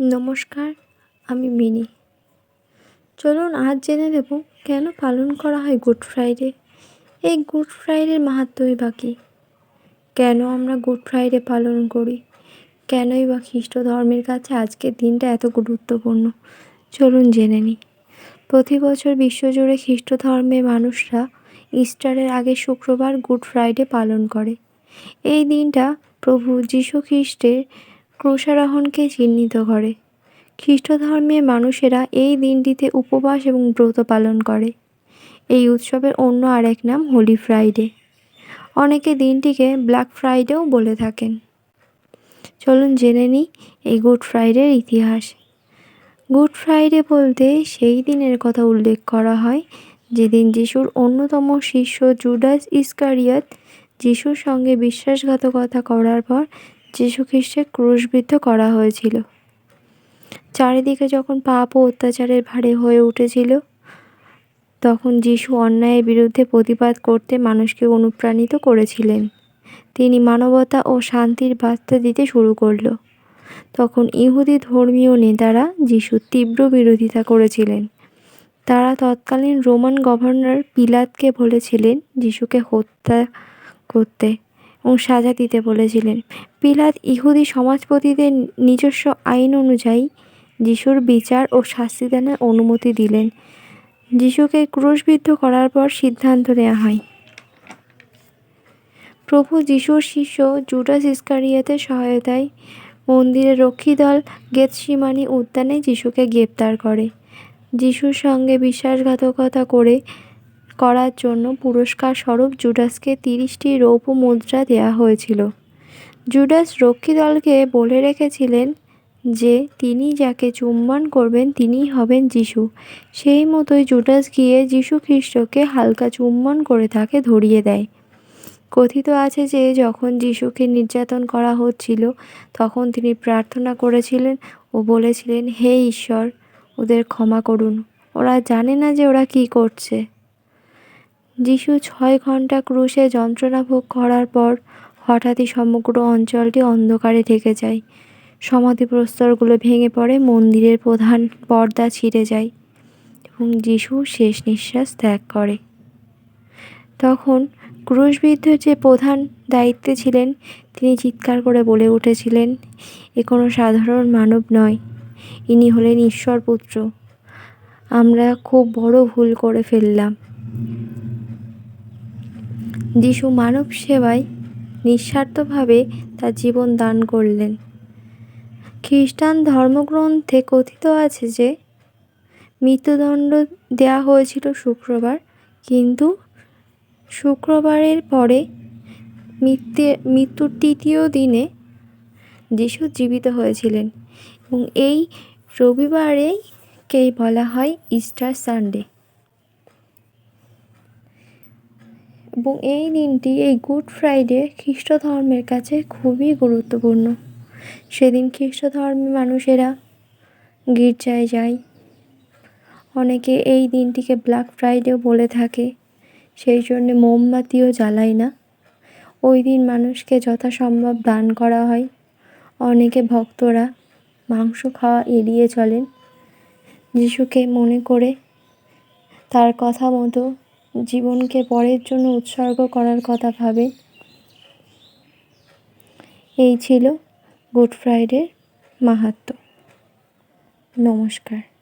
নমস্কার, আমি মিনি। চলুন আজ জেনে নেব, কেন পালন করা হয় গুড ফ্রাইডে? এই গুড ফ্রাইডের মাহাত্ম্যই বা কী? কেন আমরা গুড ফ্রাইডে পালন করি? কেনই বা খ্রিস্ট ধর্মের কাছে আজকের দিনটা এত গুরুত্বপূর্ণ? চলুন জেনে নিই প্রতি বছর বিশ্বজুড়ে খ্রিস্ট ধর্মের মানুষরা ইস্টারের আগে শুক্রবার গুড ফ্রাইডে পালন করে। এই দিনটা প্রভু যীশু খ্রিস্টের ক্রুশারোহণকে চিহ্নিত করে। খ্রিস্ট ধর্মের মানুষেরা এই দিনটিতে উপবাস এবং ব্রত পালন করে। এই উৎসবের অন্য আরেক নাম হোলি ফ্রাইডে। অনেকে দিনটিকে ব্ল্যাক ফ্রাইডেও বলে থাকেন। চলুন জেনে নিই এই গুড ফ্রাইডের ইতিহাস। গুড ফ্রাইডে বলতে সেই দিনের কথা উল্লেখ করা হয়, যেদিন যিশুর অন্যতম শিষ্য জুডাস ইস্কারিয়াত যিশুর সঙ্গে বিশ্বাসঘাতকতা করার পর যীশু খ্রিস্টের ক্রুশবিদ্ধ করা হয়েছিল। চারিদিকে যখন পাপ ও অত্যাচারের ভারে হয়ে উঠেছিল, তখন যিশু অন্যায়ের বিরুদ্ধে প্রতিবাদ করতে মানুষকে অনুপ্রাণিত করেছিলেন। তিনি মানবতা ও শান্তির বার্তা দিতে শুরু করল। তখন ইহুদি ধর্মীয় নেতারা যিশুর তীব্র বিরোধিতা করেছিলেন। তারা তৎকালীন রোমান গভর্নর পিলাতকে বলেছিলেন, যিশুকে হত্যা করতে সাজা দিতে বলেছিলেন। পিলাত ইহুদি সমাজপতিদের নিজস্ব আইন অনুযায়ী যিশুর বিচার ও শাস্তিদানের অনুমতি দিলেন। যিশুকে ক্রুশবিদ্ধ করার পর সিদ্ধান্ত নেওয়া হয়। প্রভু যিশুর শিষ্য জুডাস ইস্কারিয়াতের সহায়তায় মন্দিরের রক্ষী দল গেতসিমানি উদ্যানে যিশুকে গ্রেপ্তার করে। যিশুর সঙ্গে বিশ্বাসঘাতকতা করে করার জন্য পুরস্কার স্বরূপ জুডাসকে তিরিশটি রৌপ্য মুদ্রা দেওয়া হয়েছিল। জুডাস রক্ষী দলকে বলে রেখেছিলেন যে, তিনি যাকে চুম্বন করবেন তিনিই হবেন যিশু সেই মতোই জুডাস গিয়ে যিশু খ্রিস্টকে হালকা চুম্বন করে তাকে ধরিয়ে দেয়। কথিত আছে যে, যখন যিশুকে নির্যাতন করা হচ্ছিল, তখন তিনি প্রার্থনা করেছিলেন ও বলেছিলেন, হে ঈশ্বর, ওদের ক্ষমা করুন। ওরা জানে না যে ওরা কি করছে। যিশু ছয় ঘণ্টা ক্রুশে যন্ত্রণা ভোগ করার পর হঠাৎই সমগ্র অঞ্চলটি অন্ধকারে ঢেকে যায়। সমাধি প্রস্তরগুলো ভেঙে পড়ে, মন্দিরের প্রধান পর্দা ছিঁড়ে যায় এবং যিশু শেষ নিঃশ্বাস ত্যাগ করে। তখন ক্রুশবিদ্ধ যে প্রধান দায়িত্বে ছিলেন, তিনি চিৎকার করে বলে উঠেছিলেন, এ কোনো সাধারণ মানব নয়, ইনি হলেন ঈশ্বর পুত্র আমরা খুব বড় ভুল করে ফেললাম। যিশু মানব সেবায় নিঃস্বার্থভাবে তার জীবন দান করলেন। খ্রিস্টান ধর্মগ্রন্থে কথিত আছে যে, মৃত্যুদণ্ড দেওয়া হয়েছিল শুক্রবার, কিন্তু শুক্রবারের পরে মৃত্যু, মৃত্যুর তৃতীয় দিনে যিশু জীবিত হয়েছিলেন এবং এই রবিবারেকেই বলা হয় ইস্টার সানডে। এবং এই দিনটি এই গুড ফ্রাইডে খ্রিস্ট ধর্মের কাছে খুবই গুরুত্বপূর্ণ। সেদিন খ্রিস্ট ধর্মের মানুষেরা গির্জায় যায়। অনেকে এই দিনটিকে ব্ল্যাক ফ্রাইডেও বলে থাকে, সেই জন্যে মোমবাতিও জ্বালায় না। ওই দিন মানুষকে যথাসম্ভব দান করা হয়। অনেকে ভক্তরা মাংস খাওয়া এড়িয়ে চলেন। যিশুকে মনে করে তার কথা মতো জীবনকে পরের জন্য উৎসর্গ করার কথা ভাবে। এই ছিল গুড ফ্রাইডের মাহাত্ম নমস্কার।